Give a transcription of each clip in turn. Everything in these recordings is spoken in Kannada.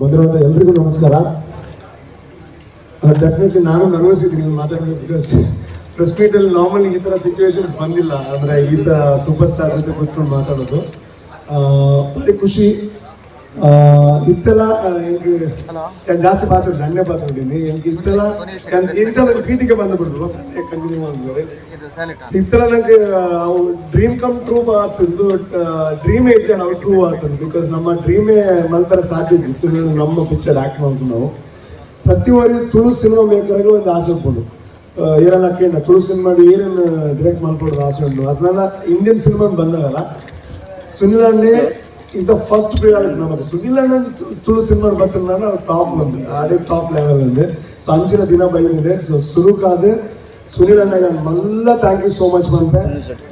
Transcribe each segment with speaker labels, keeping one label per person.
Speaker 1: ಬಂದಿರುವಂಥ ಎಲ್ರಿಗೂ ನಮಸ್ಕಾರ. ಡೆಫಿನೆಟ್ಲಿ ನಾನು ನರ್ವಸ್ ಇದ್ದೀನಿ ಮಾತಾಡೋದು ಬಿಕಾಸ್ ಪ್ರೆಸ್ ಮೀಟಲ್ಲಿ ನಾರ್ಮಲಿ ಈ ಥರ ಸಿಚುವೇಶನ್ಸ್ ಬಂದಿಲ್ಲ. ಅಂದರೆ ಈ ಥರ ಸೂಪರ್ ಸ್ಟಾರ್ ಜೊತೆ ಕೂತ್ಕೊಂಡು ಮಾತಾಡೋದು. ಭಾರಿ ಖುಷಿ. ಇತ್ತೆಲ್ಲ ಆ, ಹೆಂಗೆ ನಾನು ಜಾಸ್ತಿ ಮಾತಾಡಿದ್ರೆ ಅಣ್ಣೆ ಮಾತಾಡಿದ್ದೀನಿ ಹೆಂಗೆ ಇತ್ತೆಲ್ಲ ಇಂಚಾಲ ಪೀಟಿಗೆ ಬಂದುಬಿಡ್ತು ಕಂಟಿನ್ಯೂ ಮಾಡಿದ್ರೆ ಇತ್ತರ ನಂಗೆ ಡ್ರೀಮ್ ಕಮ್ ಟ್ರೂ ಆತಂದು ಡ್ರೀಮ್ ಐತೆ ನಾವು ಟ್ರೂ ಆತಂದು ಬಿಕಾಸ್ ನಮ್ಮ ಡ್ರೀಮೇ ಮಲ್ಪರ ಸಾಧ್ಯ ಇತ್ತು ಸುಮ್ಮನೆ ನಮ್ಮ ಪಿಕ್ಚರ್ ಆಕ್ಟ್ ಮಾಡ್ಕೊಂಡು ನಾವು ಪ್ರತಿ ವಾರಿ ತುಳು ಸಿನಿಮಾ ಮೇಕರ್ಗೆ ಒಂದು ಆಸೆ ಉಂಟು ಏರನ್ನ ಕೇಳ ತುಳು ಸಿನಿಮಾ ಏನೇನು ಡೈರೆಕ್ಟ್ ಮಾಡ್ಕೊಡೋದು ಆಸೆ ಉಂಟು ಅದನ್ನ ಇಂಡಿಯನ್ ಸಿನಿಮಾ ಬಂದಾಗಲ್ಲ ಸುನಿಲ್ ಅಣ್ಣೆ ಇಸ್ ದ ಫಸ್ಟ್ ಪ್ರಿಯಾರಿಟಿ ನಮಗೆ ಸುನಿಲ್ ಅಣ್ಣ ತುಳು ಸಿನಿಮಾ ಬರ್ತಿಲ್ಲ ಅದು ಟಾಪ್ ಒಂದು ಅದೇ ಟಾಪ್ ಲೆವೆಲ್ ಅಲ್ಲಿ ಸೊ ಅಂಚಿನ ದಿನ ಬೈಲಿದೆ ಸೊ ಸುರುಕಾದೆ ಸುನಿಲ್ ಅಣ್ಣಗೆ ಮಲ್ಲ ಥ್ಯಾಂಕ್ ಯು ಸೋ ಮಚ್ ಬಂದೆ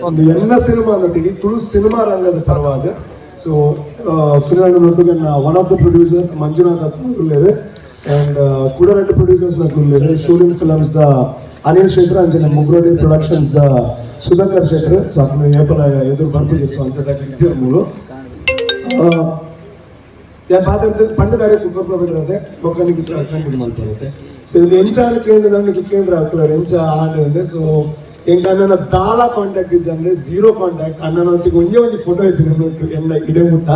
Speaker 1: ಒಂದು ಎಲ್ಲ ಸಿನಿಮಾ ಅನ್ನತ್ತೀವಿ ತುಳು ಸಿನಿಮಾ ರಂಗದ ಪರವಾಗಿ ಸೊ ಸುನಿಲ್ ಅಣ್ಣನ ಒಟ್ಟಿಗೆ one of the producer Manjunath ಅತ್ತಾರೆ and ಕೂಡ ರೆಡ್ ಪ್ರೊಡ್ಯೂಸರ್ಸ್ ಅತ್ತಾರೆ ಶೂಟಿಂಗ್ ಫಿಲಮ್ಸ್ ದ ಅನಿಲ್ ಶೇಖರ್ ಅಂಜನ ಮುಗ್ರೋಡಿ ಪ್ರೊಡಕ್ಷನ್ಸ್ ದ ಸುಧಾಕರ್ ಶೇಖರ್ ಸೊ ಅದನ್ನ ಏಪಲ್ ಎದುರು ಬರ್ಬೋದು ಸೊ ಅಂತ ಮೂರು ഞാൻ പാത്രത്തിൽ പണ്ട് വരെ കുക്കർ പ്രൊവൈഡർ ಒಕ್ಕನಿಗೆ ಕಂಟಿನ್ಯೂ ಮಾಡ್ತಾರೆ ಸೊ ಇದು ಎಂಚಾನ ಕೇಂದ್ರ ನನಗೆ ಕೇಂದ್ರ ಆಗ್ತಾರೆ ಎಂಚ ಆಂಡ್ ಸೊ ಎಂಕ ಅಣ್ಣನ ದಾಳ ಕಾಂಟ್ಯಾಕ್ಟ್ ಇದ್ದ ಅಂದ್ರೆ ಝೀರೋ ಕಾಂಟ್ಯಾಕ್ಟ್ ಅಣ್ಣನೊಟ್ಟಿಗೆ ಒಂದೇ ಒಂದು ಫೋಟೋ ಇದ್ದೀನಿ ನನ್ನೊಟ್ಟಿಗೆ ಎನ್ನ ಇಡೆ ಮುಟ್ಟ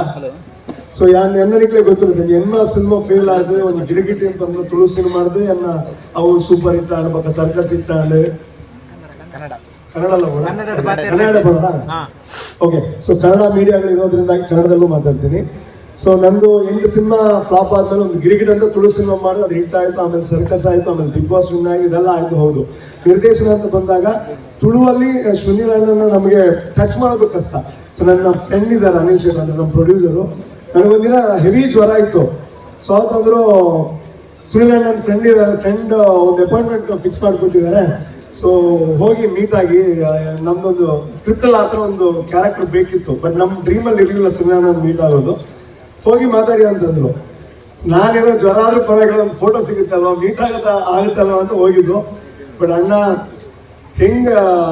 Speaker 1: ಸೊ ಯಾನ್ ಎನ್ನನಿಕ್ಲೆ ಗೊತ್ತಿರುತ್ತೆ ಎನ್ನ ಸಿನಿಮಾ ಫೇಲ್ ಆದ್ರೆ ಒಂದು ಗಿರಿಗಿಟಿ ಅಂತ ಅಂದ್ರೆ ತುಳು ಸಿನಿಮಾ ಮಾಡಿದೆ ಎನ್ನ ಅವು ಸೂಪರ್ ಹಿಟ್ ಆಡ ಬಕ್ಕ ಸರ್ಕಸ್ ಹಿಟ್ ಆಡ ಕನ್ನಡ ಅಲ್ಲ ಕೂಡ ಕನ್ನಡ ಬರೋಣ ಓಕೆ ಸೊ ಕನ್ನಡ ಮೀಡಿಯಾಗಳು ಇರೋದ್ರಿಂದ ಕನ್ನಡದಲ್ಲೂ ಮಾತಾಡ್ತೀನಿ. ಸೊ ನಂದು ಎಂಟು ಸಿನಿಮಾ ಫ್ಲಾಪ್ ಆದ್ಮೇಲೆ ಒಂದು ಗಿರಿಗಿಟ್ ಅಂತ ತುಳು ಸಿನಿಮಾ ಮಾಡಿದ್ರೆ ಅದು ಹಿಟ್ ಆಯಿತು, ಆಮೇಲೆ ಸರ್ಕಸ್ ಆಯಿತು, ಆಮೇಲೆ ಬಿಗ್ ಬಾಸ್ ವಿನ್ ಆಗಿ ಇದೆಲ್ಲ ಆಯಿತು, ಹೌದು. ನಿರ್ದೇಶನ ಅಂತ ಬಂದಾಗ ತುಳುವಲ್ಲಿ ಅಣ್ಣನ ನಮಗೆ ಟಚ್ ಮಾಡೋದು ಕಷ್ಟ. ಸೊ ನನ್ನ ಫ್ರೆಂಡ್ ಇದ್ದಾರೆ, ಅನಿಲ್ ಶೇಖರ್ ಅಂದ್ರೆ ನಮ್ಮ ಪ್ರೊಡ್ಯೂಸರು ನನಗೊಂದಿನ ಹೆವಿ ಜ್ವರ ಇತ್ತು. ಸೊ ಅವತ್ತಂದ್ರು ಸುನಿಲ್ ನನ್ನ ಫ್ರೆಂಡ್ ಇದ್ದಾರೆ ಫ್ರೆಂಡ್ ಒಂದು ಅಪಾಯಿಂಟ್ಮೆಂಟ್ ಫಿಕ್ಸ್ ಮಾಡ್ಕೊಟ್ಟಿದ್ದಾರೆ. ಸೊ ಹೋಗಿ ಮೀಟ್ ಆಗಿ ಆ, ನಮ್ದೊಂದು ಸ್ಕ್ರಿಪ್ಟ್ ಅಲ್ಲಿ ಆ ಥರ ಒಂದು ಕ್ಯಾರೆಕ್ಟರ್ ಬೇಕಿತ್ತು ಬಟ್ ನಮ್ಮ ಡ್ರೀಮಲ್ಲಿ ಇರಲಿಲ್ಲ ಸುನಿಲ್ ಮೀಟ್ ಆಗೋದು. ಹೋಗಿ ಮಾತಾಡಿ ಅಂತಂದ್ರು. ನಾನೇನೋ ಜ್ವರ ಆದ್ರೂ ಪರವಾಗಿಲ್ಲ ಒಂದು ಫೋಟೋ ಸಿಗುತ್ತಲ್ವ ಮೀಟ್ ಆಗತ್ತ ಆಗುತ್ತಲ್ವ ಅಂತ ಹೋಗಿದ್ದು. ಬಟ್ ಅಣ್ಣ ಹೆಂಗ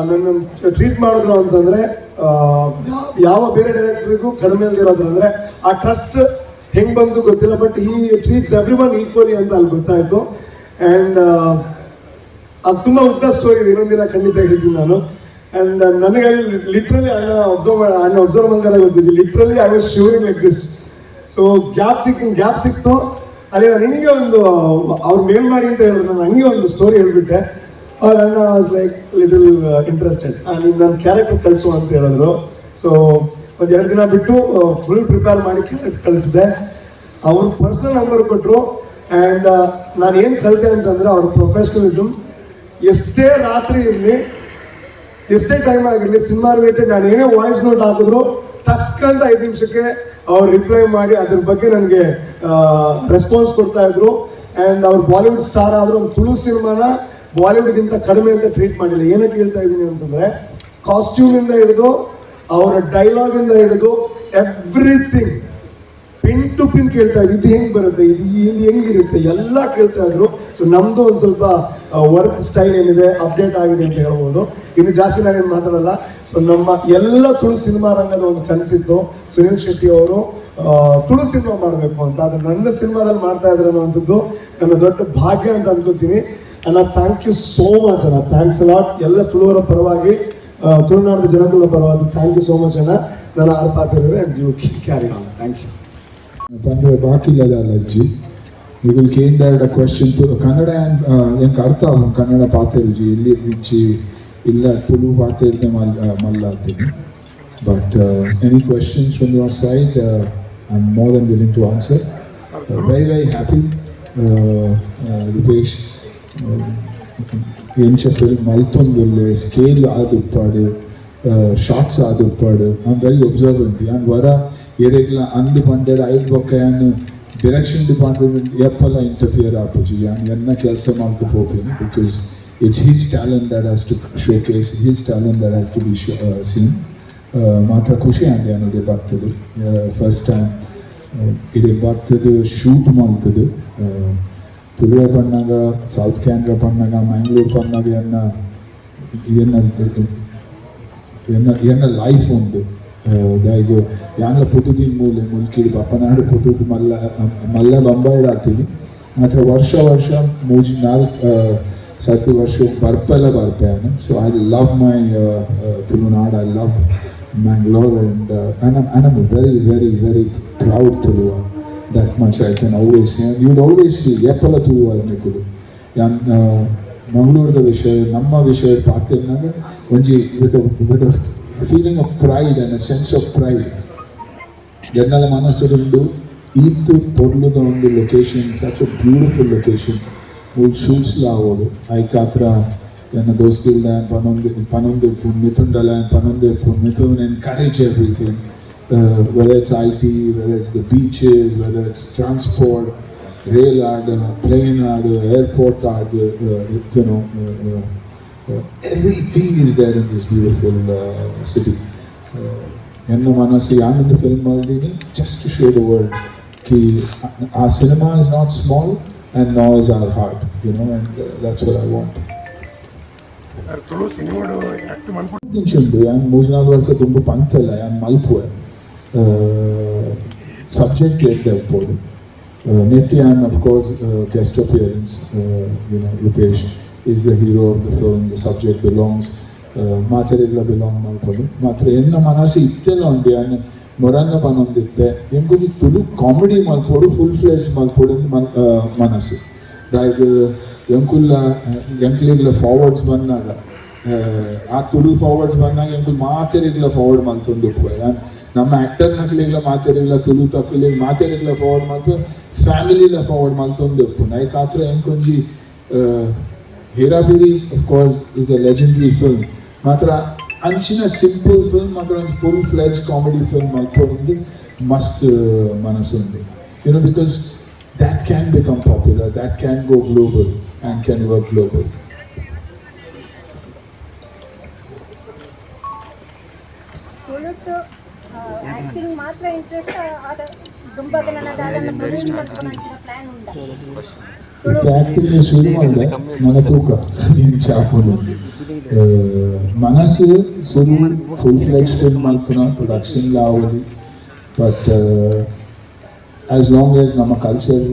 Speaker 1: ನನ್ನ ಟ್ರೀಟ್ ಮಾಡಿದ್ರು ಅಂತಂದ್ರೆ ಯಾವ ಬೇರೆ ಡೈರೆಕ್ಟರ್ಗೂ ಕಡಿಮೆ ಇರೋದು ಅಂದ್ರೆ ಆ ಟ್ರಸ್ಟ್ ಹೆಂಗ್ ಬಂದು ಗೊತ್ತಿಲ್ಲ ಬಟ್ ಈ ಟ್ರೀಟ್ಸ್ ಎವ್ರಿ ಒನ್ ಈಕ್ವಲಿ ಅಂತ ಅಲ್ಲಿ ಗೊತ್ತಾಯ್ತು. ಅಂಡ್ ಅದು ತುಂಬಾ ಉದ್ದ ಸ್ಟೋರಿ ಇದೆ. ಇನ್ನೊಂದಿನ ಖಂಡಿತ ಹೇಳ್ತೀನಿ ನಾನು. ಅಂಡ್ ನನಗೆ ಲಿಟ್ರಲಿ ಅಣ್ಣ ಅಬ್ಸರ್ವ್ ಅಣ್ಣ ಅಬ್ಸರ್ವ್ ಬಂದಾಗ ಗೊತ್ತಿದ್ದು literally I was shivering like this so gap ಸಿಕ್ಕ ಗ್ಯಾಪ್ ಸಿಕ್ತು. ಅದೇ ನಾನು ಹಿಂಗೆ ಒಂದು, ಅವ್ರು ಮೇಲ್ ಮಾಡಿ ಅಂತ ಹೇಳಿದ್ರು. ನಾನು ಹಂಗೆ ಒಂದು ಸ್ಟೋರಿ ಹೇಳ್ಬಿಟ್ಟೆ. ಅವ್ರ ಅಣ್ಣ ವಾಸ್ ಲೈಕ್ ಲಿಟಲ್ ಇಂಟ್ರೆಸ್ಟೆಡ್ ನೀನು ನನ್ನ ಕ್ಯಾರೆಕ್ಟರ್ ಕಳಿಸು ಅಂತ ಹೇಳಿದ್ರು. ಸೊ ಒಂದು ಎರಡು ದಿನ ಬಿಟ್ಟು ಫುಲ್ ಪ್ರಿಪೇರ್ ಮಾಡಿ ಕ್ಯಾರೆಕ್ಟರ್ ಕಳಿಸಿದೆ. ಅವ್ರ ಪರ್ಸನಲ್ ನಂಬರ್ ಕೊಟ್ಟರು ಆ್ಯಂಡ್ ನಾನು ಏನು ಕಲಿತೆ ಅಂತಂದರೆ ಅವ್ರ ಪ್ರೊಫೆಷನಲಿಸಮ್ ಎಷ್ಟೇ ರಾತ್ರಿ ಇರಲಿ, ಎಷ್ಟೇ ಟೈಮ್ ಆಗಿರಲಿ ಸಿನಿಮಾ ರಿಲೇಟೆಡ್ ನಾನು ಏನೇ ವಾಯ್ಸ್ ನೋಟ್ ಹಾಕಿದ್ರು ತಕ್ಕಂತ ಐದು ನಿಮಿಷಕ್ಕೆ ಅವ್ರು ರಿಪ್ಲೈ ಮಾಡಿ ಅದ್ರ ಬಗ್ಗೆ ನನಗೆ ರೆಸ್ಪಾನ್ಸ್ ಕೊಡ್ತಾ ಇದ್ರು. ಆ್ಯಂಡ್ ಅವ್ರು ಬಾಲಿವುಡ್ ಸ್ಟಾರ್ ಆದರೂ ಒಂದು ತುಳು ಸಿನಿಮಾನ ಬಾಲಿವುಡ್ಗಿಂತ ಕಡಿಮೆ ಅಂತ ಟ್ರೀಟ್ ಮಾಡಿಲ್ಲ. ಏನಕ್ಕೆ ಹೇಳ್ತಾ ಇದ್ದೀನಿ ಅಂತಂದರೆ ಕಾಸ್ಟ್ಯೂಮಿಂದ ಹಿಡಿದು, ಅವರ ಡೈಲಾಗಿಂದ ಹಿಡಿದು ಎವ್ರಿಥಿಂಗ್ ಪಿನ್ ಟು ಪಿನ್ ಕೇಳ್ತಾ ಇದು. ಹೆಂಗೆ ಬರುತ್ತೆ? ಇದು ಇದು ಹೆಂಗಿರುತ್ತೆ? ಎಲ್ಲ ಕೇಳ್ತಾ ಇದ್ರು. ಸೊ ನಮ್ದು ಒಂದು ಸ್ವಲ್ಪ ವರ್ಕ್ ಸ್ಟೈಲ್ ಏನಿದೆ ಅಪ್ಡೇಟ್ ಆಗಿದೆ ಅಂತ ಹೇಳ್ಬೋದು. ಇನ್ನು ಜಾಸ್ತಿ ನಾನೇನು ಮಾತಾಡಲ್ಲ. ಸೊ ನಮ್ಮ ಎಲ್ಲ ತುಳು ಸಿನಿಮಾ ರಂಗದ ಒಂದು ಕನಸಿತ್ತು ಸುನೀಲ್ ಶೆಟ್ಟಿ ಅವರು ತುಳು ಸಿನಿಮಾ ಮಾಡಬೇಕು ಅಂತ. ಅದು ನನ್ನ ಸಿನಿಮಾದಲ್ಲಿ ಮಾಡ್ತಾ ಇದ್ದಾರೆ ಅನ್ನುವಂಥದ್ದು ನನ್ನ ದೊಡ್ಡ ಭಾಗ್ಯ ಅಂತ ಅನ್ಕೋತೀನಿ. ಅಣ್ಣ ಥ್ಯಾಂಕ್ ಯು ಸೋ ಮಚ್ ಅಣ್ಣ. ಥ್ಯಾಂಕ್ಸ್ ಲಾಟ್ ಎಲ್ಲ ತುಳುವರ ಪರವಾಗಿ ತುಳುನಾಡಿನ ಜನಗಳ ಪರವಾಗಿ ಥ್ಯಾಂಕ್ ಯು ಸೋ ಮಚ್ ಅಣ್ಣ. ನನ್ನ ಆರ್ ಪಾತ್ರ you carry on thank you
Speaker 2: ಪಂಡ್ರೆ ಬಾಕಿಲ್ಲದ ಅಜ್ಜಿ ಇವುಗಳು ಕೇಂದ್ರ ಕ್ವೆಶನ್ ಕನ್ನಡ ಎಂಕ್ ಅರ್ಥ ಆகும் ಕನ್ನಡ ಪಾತೆಲ್ಜಿ ಎಲ್ಲಿ ಇಜ್ಜಿ ಇಲ್ಲ ತುಳು ಪಾತೆಲ್ದೆ ಮಲ್ ಮಲ್ಲ ಅಂತೀನಿ but any questions from your side I am more than willing to answer very very happy Rupesh ಎಂಚ ಫಿಲ್ಮ್ ಮಲ್ತೊಂದುಲ್ಲೆ ಸ್ಕೇಲ್ ಆದುಪ್ಪಾಡು ಶಾರ್ಟ್ಸ್ ಆದುಪ್ಪಾಡು ಐ ವೆರಿ ಒಬ್ಸರ್ವೆಂಟ್ ಆ್ಯಂಡ್ ವರ ಏರೆಗ್ಲ ಅಂದು ಪಂಡೆದ ಐದು ಬೊಕ್ಕ ಏನು ಡೈರೆಕ್ಷನ್ ಡಿಪಾರ್ಟ್ಮೆಂಟ್ ಎಪ್ಪಲ್ಲ ಇಂಟರ್ಫಿಯರ್ ಆಪುಜಿ. ಆ್ಯಂಡ್ ಎನ್ನ ಕೆಲಸ ಮಾಡ್ಕೊ ಹೋಗ್ತೀನಿ because it's his talent that has to showcase his talent that has to be seen ಮಾತ್ರ ಖುಷಿ ಆಗಿದೆ ಅನ್ನೋದೇ ಬರ್ತದೆ. ಫಸ್ಟ್ ಟೈಮ್ ಇಡೀ ಬರ್ತದೆ ಶೂಟ್ ಮಾಡ್ತದೆ. ತುಳುವ ಪಣ್ಣಾಗ ಸೌತ್ ಕ್ಯಾನ್ರಾ ಪಣ್ಣಾಗ ಮ್ಯಾಂಗ್ಳೂರ್ ಪಣ್ಣಾಗ ಎನ್ನ ಎನ್ನ ಎನ್ನ ಲೈಫ್ ಒಂದು ಲೈಕ್ ಯಾನ್ಲ ಪುಟುದಿನ ಮೂಲೆ ಮುಲ್ಕಿಡ್ ಬಪ್ಪನಾಡು ಪುಟುದು ಮಲ್ಲ ಮಲ್ಲ ಬೊಂಬಾಯಿಡ್ ಆತೀನಿ ಮಾತ್ರ ವರ್ಷ ವರ್ಷ ಮೂಜಿ ನಾಲ್ಕು ಸತಿ ವರ್ಷ ಬರ್ಪೆಲ್ಲ ಬರ್ಪೇನು so I love my Tulunadu I love Mangalore and I I'm, very very very very, very proud to do that much. I see always see. And you'd always see ಎಪ್ಪಲ ತುಳುವ ನಿಕುಲು ಯಾನ್ ಮಂಗಳೂರದ ವಿಷಯ ನಮ್ಮ ವಿಷಯ ಪಾತಿರ್ನಾಗ ಒಂಜಿ with feeling of pride and a sense of pride ಎನ್ನಲ ಮನಸ್ಸುಡುಂಡು ಈತು ಪೊರ್ಲುದ ಒಂದು location such a beautiful location ul shoots ಲಾವೋಡು hike ಹತ್ರ ನನ್ನ ದೋಸ್ತಿಲ್ದ ಪನೊಂದು ಪನೊಂದು ಮಿಥುಂಡಲ ಪನೊಂದು Mithun encourage everything whether it's I T whether it's the beaches whether it's transport rail ad, plane ad, airport ad, uh, you know, uh, uh, everything is there in this beautiful uh, city. Uh, ಎನ್ನ ಮನಸ್ಸು ಯಾನೊಂದು ಫಿಲ್ಮ್ ಮಾಡಿದ್ದೀನಿ just to show the world ಕಿ ಆ cinema is not small and ನಾ is our heart you know and that's what I want
Speaker 3: Tulu ಸಿನಿಮಾಡು act ಮಾಡ್ಕೊಂಡು
Speaker 2: ತಿಂಚುಂಡು ಯಾನ್ ಮೂರ್ನಾಲ್ಕು ವರ್ಷ ತುಂಬ ಪಂತಲ್ಲ ಯಾನ್ ಮಲ್ಪುವೆ ಸಬ್ಜೆಕ್ಟ್ ಲೆಟ್ ಇರ್ಬೋದು ನೆಟ್ಟಿ and of course guest appearance you know Rupesh is the hero of the film, the subject belongs ಮಾತೆರೆಗ್ಲ belong ಮಲ್ಪೊಡು ಮಾತ್ರ ಎನ್ನ ಮನಸ್ಸು ಇತ್ತೆಲ್ಲ ಉಂಡು ಅನ್ನ ಮೊರಂಗ ಪನೊಂದಿತ್ತೆ ಎಂಬುದು ತುಳು ಕಾಮಿಡಿ ಮಲ್ಪೊಡು ಫುಲ್ ಫ್ಲೆಜ್ ಮಲ್ಪೊಡು ಮನ್ ಮನಸ್ಸು. ಲೈಕ್ ಎಂಕುಲ್ಲ ಎಂಕ್ಲಿಗ್ಲ ಫಾರ್ವರ್ಡ್ಸ್ ಬಂದಾಗ ಆ ತುಳು ಫಾರ್ವರ್ಡ್ಸ್ ಬಂದಾಗ ಎಂಕುಲ್ ಮಾತೆರಿಗ್ಲ ಫಾರ್ವರ್ಡ್ ಮಲ್ತೊಂದು ನಮ್ಮ ಆಕ್ಟರ್ ನಕ್ಲಿಗ್ಲ ಮಾತೆರಿಗ್ಲ ತುಳು ತಕ್ಕಲಿಗ್ ಮಾತೆರಿಗ್ಲ ಫಾರ್ವರ್ಡ್ ಮಲ್ಪ ಫ್ಯಾಮಿಲಿಲ ಫಾರ್ವರ್ಡ್ ಮಲ್ತೊಂದು ನೈಕ್ ಆತ್ರ ಎಂಕೊಂಜಿ ಹೇರಾಬಿರಿ of course is a legendary film ಮಾತ್ರ ಅಂಚಿನ ಸಿಂಪಲ್ ಫಿಲ್ಮ್ ಮಾತ್ರ ಒಂದು ಫುಲ್ ಫ್ಲೆಜ್ ಕಾಮಿಡಿ ಫಿಲ್ಮ್ ಮಲ್ಪೊಂದು ಮಸ್ತ್ ಮನಸ್ಸುಂದು you know, because that can become popular, that can go global and can work global.
Speaker 4: ತುಳುತು ಆಕ್ಟಿಂಗ್ ಮಾತ್ರ ಇಂಟ್ರೆಸ್ಟ್ ಆದ
Speaker 2: ಪ್ರಾಕ್ಟಿಕಲ್ ಶುರು ಮಾಡಿದೆ. ಮನ ತೂಕ. ಚಾಪುಲು ಮನಸ್ಸು ಸುರು ಫುಲ್ ಫ್ಲೆಕ್ಸ್ ಫಿಲ್ ಮಾಡ್ತಾನ. ಪ್ರೊಡಕ್ಷನ್ ಆಗೋದು. ಬಟ್ ಆಸ್ ಲಾಂಗ್ ಆಸ್ ನಮ್ಮ culture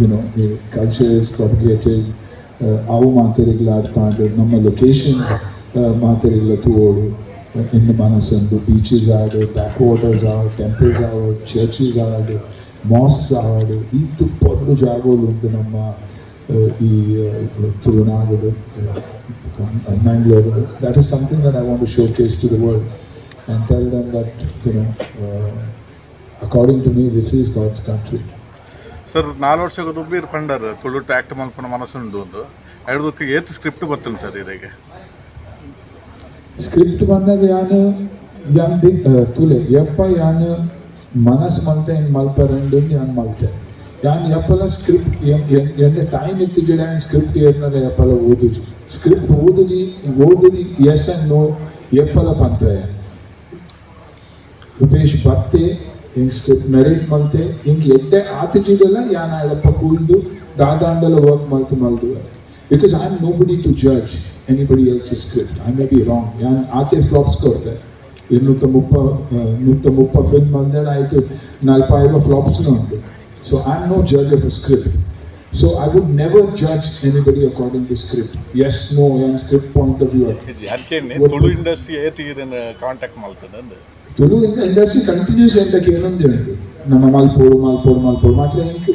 Speaker 2: you know culture is propagated ಅವು ಮಾತಾಡಿಗಳಾಡ್ತಾ ಇದ್ದದ್ದು ನಮ್ಮ ಲೊಕೇಶನ್ಸ್ ಮಾತಾಡಿಗಳ ತೂಗೋಡು ಇನ್ನು ಮನಸ್ಸೊಂದು ಬೀಚಸ್ ಆಡು ಬ್ಯಾಕ್ ವಾಟರ್ಸ್ ಆಡು ಟೆಂಪಲ್ಸ್ ಆಡು ಚರ್ಚಸ್ ಆಡು ಮಾಸ್ಕ್ಸ್ ಆಡು ಈ ಪೊರ್ಲು ಜಾಗಗಳು ಉಂಟು ನಮ್ಮ ಈ Tulunadu Mangalore that is something that I want to showcase to the world and tell them that you know according to me this is God's country
Speaker 3: sir ನಾಲ್ಕು ವರ್ಷ ದುಬ್ಬೀರ್ ಪಂಡರ್ ತುಳು ಟ್ಯಾಕ್ಟ್ ಮಲ್ಪನ ಮನಸ್ಸುಂಡು ಒಂದು ಐದಕ್ಕೆ ಏತ್ ಸ್ಕ್ರಿಪ್ಟ್ ಗೊತ್ತಿಲ್ಲ ಸರ್ ಇದಕ್ಕೆ
Speaker 2: ಸ್ಕ್ರಿಪ್ಟ್ ಬಂದಾಗ ಯಾನು? ಯಾನ್ ತುಲೆ. ಯಪ್ಪ ಯಾನು? ಮನಸ್ ಮಲ್ತೆ, ಹೆಂಗ್ ಮಲ್ಪ? ರೆಂಡು ಯಾನ್ ಮಲ್ತೆ? ಯಾನ್ ಯಪ್ಪಲ ಸ್ಕ್ರಿಪ್ಟ್ ಎಣ್ಣೆ ಟೈಮ್ ಇತ್ತು ಜಿಡ ಸ್ಕ್ರಿಪ್ಟ್ ಏನಾಗ ಯಪ್ಪಲ ಓದುಜಿ. ಸ್ಕ್ರಿಪ್ಟ್ ಓದುಜಿ ಓದುಜಿ ಎಸ್ ಅಂಡ್ ನೋ ಯಪ್ಪಲ ಪಂತ ರೂಪೇಶ್ ಬತ್ತೆ ಹಿಂಗ್ ಸ್ಕ್ರಿಪ್ಟ್ ಮೆರಿಟ್ ಮಲ್ತೆ? ಹಿಂಗ್ ಎಡ್ಡೆ ಆತಜಿಡೆಲ್ಲ ಯಾನ್ ಎಪ್ಪ ಕೂಲ್ದು ದಾದಾಂಡಲ ವರ್ಕ್ ಮಲ್ತು ಮಲ್ದು. Am nobody to judge. anybody else's script I may be wrong ನಾನು ಆಕೆ ಫ್ಲಾಪ್ಸ್ ಕೊಟ್ಟೆ ಇನ್ನೂತ ಮುಪ್ಪ ನೂತ ಮುಪ್ಪ ಫಿಲ್ಮ್ ಅಂದೇನಾಯಿತು ನಾಲ್ಪೈದು ಫ್ಲಾಪ್ಸ್ನೂ ಉಂಟು so I am no judge of script so I would never judge anybody according to script yes no ಏನು script point of
Speaker 3: view Tulu industry ಏತಿ ಇದನ್ನು ಕಾಂಟ್ಯಾಕ್ಟ್ ಮಾಡ್ತದೆ
Speaker 2: ತುಳು ಇಂಡಸ್ಟ್ರಿ ಕಂಟಿನ್ಯೂಸ್ ಎಂಟಕ್ಕೆ ಏನೊಂದು ಹೇಳಿದ್ರು ನಮ್ಮ ಮಲ್ಪೋಡು ಮಲ್ಪೋಡು ಮಲ್ಪೋಡು ಮಾತ್ರ ಏನಕ್ಕೆ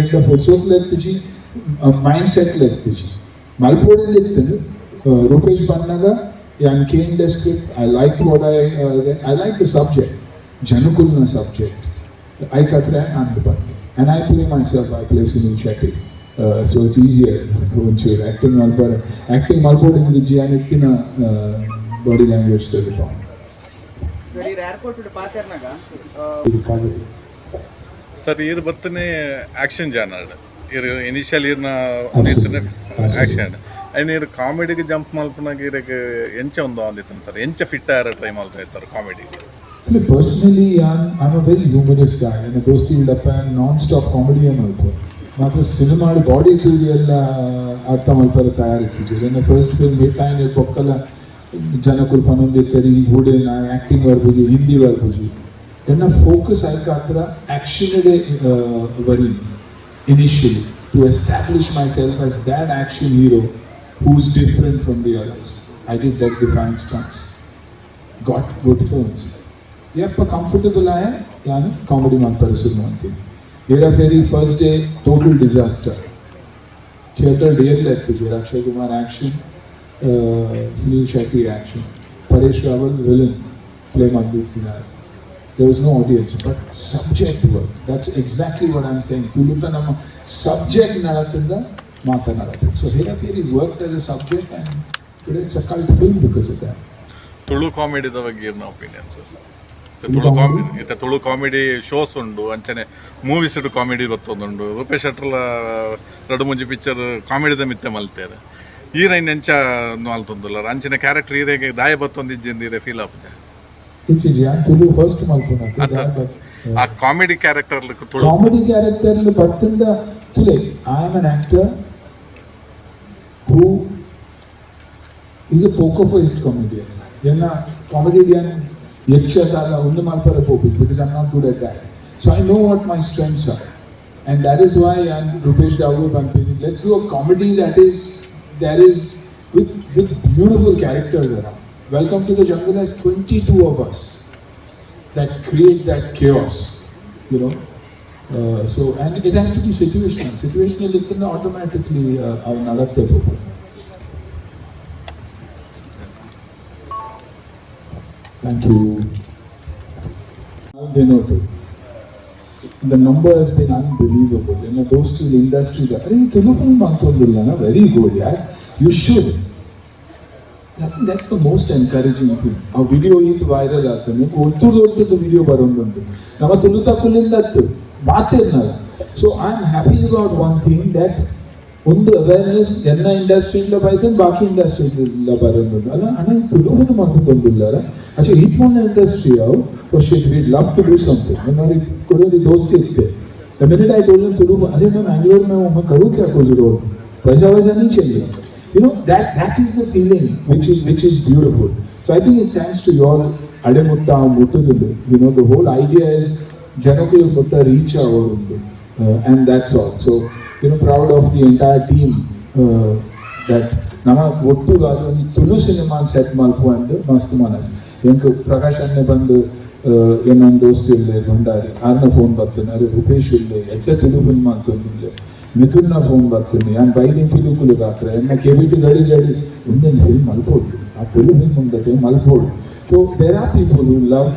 Speaker 2: ಎಂಟ ಫುರ್ಸೋತ್ಲ ಎತ್ತಿಜಿ ಮೈಂಡ್ ಸೆಟ್ಲ ಎತ್ತಿಜಿ ಮಲ್ಪೋಡಿಂದ ಇರ್ತೇನೆ ಎತ್ತನು ರೂಪೇಶ್ ಬಂದಾಗ ಯಾನ್ Kane the script I like what I I like the subject ಜನಕುಲ್ನ subject I ಕತ್ರೆ ಅಂದ್ ಬಂದು and I play myself I play Sunil Shetty so it's easier ಒಂಚೂರು ಆ್ಯಕ್ಟಿಂಗ್ ಮಲ್ಪೋರೆ ಆ್ಯಕ್ಟಿಂಗ್ ಮಲ್ಪೋಡಿಂದ ಜಿ ಎತ್ತಿನ ಬಾಡಿ ಲ್ಯಾಂಗ್ವೇಜ್ ತೆಗಿತಾವ
Speaker 5: ಸರಿ ಏರ್ಪೋರ್ಟ್ ಪಾತೆರ್ನಾಗ
Speaker 2: ಇದು ಕಾಗದಿ
Speaker 3: ಸರ್ ಇದು ಬತ್ತನೆ ಆಕ್ಷನ್ ಜಾನರ್ಡ್ ಇರು ಇನಿಷಿಯಲ್ ಇರ್ನ. ಆಕ್ಷನ್ ಐನ್ ಇರು ಕಾಮಿಡಿಗೆ ಜಂಪ್ ಮಲ್ಪನಾಗ ಇದಕ್ಕೆ ಎಂಚ ಒಂದು ಅಂದಿತ್ತು ಸರ್. ಎಂಚ ಫಿಟ್ ಆರ ಟ್ರೈ ಮಾಡ್ತಾ ಇರ್ತಾರೆ ಕಾಮಿಡಿಗೆ.
Speaker 2: ಅಂದರೆ personally I am a very humorous guy ನನ್ನ ದೋಸ್ತಿ ಇಲ್ಲಪ್ಪ ನಾನ್-ಸ್ಟಾಪ್ ಕಾಮಿಡಿಯೇ ಮಾಡ್ತಾರೆ ಮಾತ್ರ ಸಿನಿಮಾ ಬಾಡಿ ಕ್ಯೂರಿ ಎಲ್ಲ ಅರ್ಥ ಮಾಡ್ತಾರೆ ತಯಾರಿಟ್ಟಿದ್ದೀವಿ. ನನ್ನ ಫಸ್ಟ್ ಫಿಲ್ಮ್ ಹಿಟ್ ಆಯ್ನ ಪೊಕ್ಕಲ್ಲ ಜನಕ್ಕೂ ಪನೊಂದಿರ್ತಾರೆ ಈಸ್ ನಾ ಆ್ಯಕ್ಟಿಂಗ್ ಬರ್ಬೋದು ಹಿಂದಿ ಬರ್ಬೋದು ನನ್ನ ಫೋಕಸ್ ಆಯ್ಕೆ ಹತ್ರ ಆ್ಯಕ್ಷನ್ಗೆ ಬರೀ initially to establish myself as that action hero Who's different from the others I did that define stunts got good films ಯಪ್ಪ ಕಂಫರ್ಟಬಲ್ ಆಯ ನಾನು ಕಾಮಿಡಿ ಮಾಡ್ತಾರೆ ಶುರು ಮಾಡ್ತೀನಿ Hera Pheri first day total disaster theatre dear ಆಗ್ತಿದ್ವಿ Akshay Kumar action Suniel Shetty action Paresh Rawal villain play ಮಾಡಿಬಿಟ್ಟಿದ್ದಾರೆ there was no audience, but subject work. That's exactly what I'm saying. ತುಳುತ ನಮ್ಮ subject ನಡತಿಂದ ಮಾತನಾಡಬೇಕು so Hera Pheri work as a subject and today it's a cult film because it
Speaker 3: Tulu ಕಾಮಿಡಿದ ಬಗ್ಗೆ ಇರ್ನ ಒಪಿನಿಯನ್ ಸರ್
Speaker 2: ತುಳು
Speaker 3: ಕಾಮಿಡಿ ಇತ್ತ ತುಳು ಕಾಮಿಡಿ ಶೋಸ್ ಉಂಡು ಅಂಚನೆ ಮೂವೀಸ್ ಇಟ್ಟು ಕಾಮಿಡಿ ಗೊತ್ತೊಂದುಂಡು ರೂಪೇಶ್ ಶೆಟ್ರಲ ರಡು ಮುಂಜಿ ಪಿಕ್ಚರ್ ಕಾಮಿಡಿದ ಮಿತ್ತೆ ಮಲ್ತೇರೆ. ಈರೈನ್ ಎಂಚ ಮಲ್ತೊಂದುಲ್ಲ ಅಂಚನೆ ಕ್ಯಾರೆಕ್ಟರ್ ಈರೆಗೆ ದಾಯ ಬತ್ತೊಂದಿಜ್ಜಿಂದಿರೆ ಫೀಲ್ ಆಪುಜೆ
Speaker 2: ಆ
Speaker 3: comedy character Tulu
Speaker 2: comedy character ಬರ್ತಿಂದ ತುಲೆ I am an actor who is a poker face comedian. You're not comedian, yakshadala, only because I'm not good at that. So I know what my strengths are. And that is why I'm Rupesh Dawood. I'm thinking, let's do a comedy that is, that is with, with beautiful characters around. Welcome to the jungle has 22 of us that create that chaos, you know. Uh, so and it has to be situational. Situational it automatically uh, our nalatte ಹೋಗ್ತದೆ. Thank you. They know too. the number has been unbelievable. You know, those two industry, ಅರೆ ತುಳುಪು ಮಾತೊಂದಿಲ್ಲ ವೆರಿ ಗುಡ್ ಯಾರ್ you should I think that's the most encouraging thing. ಆ ವಿಡಿಯೋ ಇದು ವೈರಲ್ ಆಗ್ತದೆ ಒತ್ತುದು ಒತ್ತುದು ವಿಡಿಯೋ ಬರೋದೊಂದು ನಮ್ಮ Tulu ತಕ್ಕೊಲಿಂದ மாற்றிருந்தார் so I'm happy about one thing that ముందు అవేర్నెస్ ఎన్న ఇండస్ట్రీలో పైతే బాకీ ఇండస్ట్రీలో పరందుంది అలా అని తులుపుది మాకు తొందరలారా అసలు ఈట్ వన్ ఇండస్ట్రీ అవు first it we love to do something నేను అది కొన్ని దోస్త్ ఇస్తే ద మినిట్ ఐ టోల్ తులుపు అదే మేము మ్యాంగ్లూర్ మేము మా కరువు క్యా కుజ్ రోడ్ పైసా పైసా నుంచి చెయ్యి you know that that is the feeling which is which is beautiful so I think is thanks to your అడెముట్ట ముట్టుదులు you know the whole idea is is Janakul reach uh, and that's all. So you know proud of the entire team uh, that ನಮ್ಮ ಒಟ್ಟುಗಾದ ಒಂದು ತುಳು ಸಿನಿಮಾ ಸೆಟ್ ಮಲ್ಪು ಅಂದು ಮಸ್ತ್ ಮನಸ್. ಎಂಕ್ ಪ್ರಕಾಶ್ ಅಣ್ಣೆ ಬಂದು ಏನೊಂದು ದೋಸ್ತ್ ಇಲ್ಲೆ ಭಂಡಾರಿ ಆರ್ನ ಫೋನ್ ಬರ್ತಾನೆ. ಅರೆ ರೂಪೇಶ್ ಇಲ್ಲೆ ಎಲ್ಲ ತುಳು ಫಿಲ್ಮ್ ಅಂತಂದಿಲ್ಲೆ ಮಿಥುನ್ನ ಫೋನ್ ಬರ್ತೀನಿ. ನಾನು ಬೈದಿನ ಪಿಲುಕುಲು ಗಾತ್ರ. ಎನ್ನ ಕೆಬಿಟಿ ಗಡಿ ಗಡಿ ಒಂದೇ ಫಿಲ್ಮ್ ಆ ತುಳು ಫಿಲ್ಮ್ ಮುಂದಕ್ಕೆ ಮಲ್ಪೋಡು. So there are people love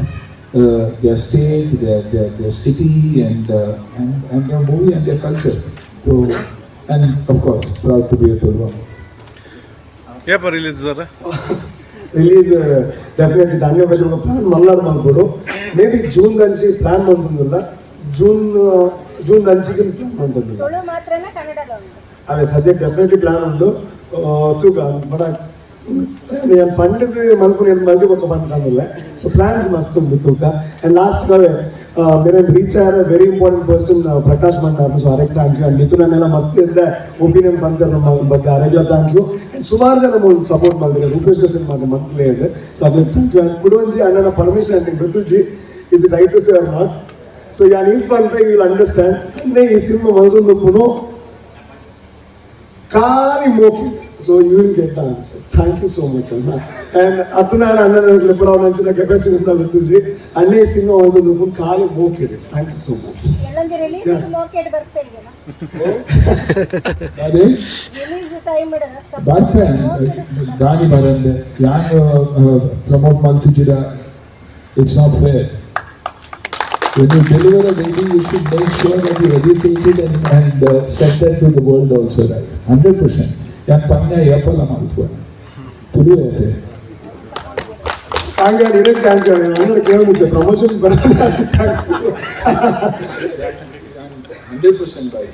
Speaker 2: uh, their state, their, their, their city, and, uh, and, and their movie and their culture. So, and of course, proud to be a Tulwa.
Speaker 3: ಯಾಪ ರಿಲೀಸ್ ಸರ್
Speaker 1: ರಿಲೀಸ್ ಡೆಫಿನೆಟ್ಲಿ ದಾಂಗ್ಲೆ ಬಗ್ಗೆ ಒಂದು ಪ್ಲಾನ್ ಮಲ್ಲಾರು ಮಾಡ್ಬೋದು ಮೇ ಬಿ ಜೂನ್ ರಂಚಿ ಪ್ಲಾನ್ ಬಂದಿಲ್ಲ ಜೂನ್ ಜೂನ್ ರಂಚಿಗೆ ಪ್ಲಾನ್ ಬಂದಿಲ್ಲ ಅದೇ ಸದ್ಯಕ್ಕೆ ಡೆಫಿನೆಟ್ಲಿ ಪ್ಲಾನ್ ಉಂಟು ತೂಕ ಬಡ నేను పండుగ మనకు నేను మళ్ళీ ఒక పని కాదు సో ప్లాన్స్ మస్తు ఉంది తూక అండ్ లాస్ట్ మీరు reach are very important person Prakash Mandar so ಅದಕ್ಕೆ ಥ್ಯಾಂಕ್ ಯು ಅಂಡ್ ನಿತುನನ್ನೆಲ್ಲ ಮಸ್ತ್ ಇದ್ದ ಒಪಿನಿಯನ್ ಬಂತಾರೆ ನಮ್ಮ ಬಗ್ಗೆ ಅರೆಗೆ ಥ್ಯಾಂಕ್ ಯು ಅಂಡ್ ಸುಮಾರು ಜನ ಸಪೋರ್ಟ್ ಮಾಡಿದ್ರೆ ರೂಪೇಶ್ ಸಿನಿಮಾ ಮಂತ್ಲಿ ಇದೆ ಸೊ ಅದಕ್ಕೆ ಥ್ಯಾಂಕ್ ಯು ಅಂಡ್ ಕುಡುವಂಜಿ ಅಣ್ಣನ ಪರ್ಮಿಷನ್ ಅಂತ ಗೊತ್ತಿಜಿ is it right to say are not so yeah neat ಅಂತ ಯು ವಿಲ್ ಅಂಡರ್ಸ್ಟ್ಯಾಂಡ್ ಅಂದ್ರೆ ಈ ಸಿನಿಮಾ ಮೊದಲು ಪುನಃ ಖಾಲಿ ಮೋಕಿ so you will get answer thank you so much ಅಣ್ಣ ಅಂಡ್ ಅದು ನಾನು ಅಣ್ಣನ ಕೂಡ ಅವನ ಕೆಪಾಸಿಟಿ ಅಂತ ಗೊತ್ತಿದ್ವಿ ಅಣ್ಣೇ ಸಿನಿಮಾ ಒಂದು ಖಾಲಿ ಮೋಕಿದೆ ಥ್ಯಾಂಕ್ ಯು ಸೋ ಮಚ್.
Speaker 4: ಮೋಕೆಡ್ ಬರ್ತಾ
Speaker 2: ದಾನಿ ಬರಂದೆ ಯಾರು ಪ್ರಮೋಟ್ ಮಾಡ್ತಿದ್ದೀರಾ? It's not fair When you deliver a baby, you should make sure that you educate it and, and uh, send that to the world also, right? Hundred percent. ಯಾಕೆ ಪನ್ಯ ಯಪ್ಪಲ್ಲ ಮಾಡ್ಕೊ ತುಳು ಐತೆ
Speaker 1: ಥ್ಯಾಂಕ್ ಯು ಇಡೇ ಥ್ಯಾಂಕ್ ಕೇಳಿದ್ದೆ ಪ್ರಮೋಷನ್ ಬರ್ತೀನಿ
Speaker 2: ಹಂಡ್ರೆಡ್ ಪರ್ಸೆಂಟ್ ಬೈ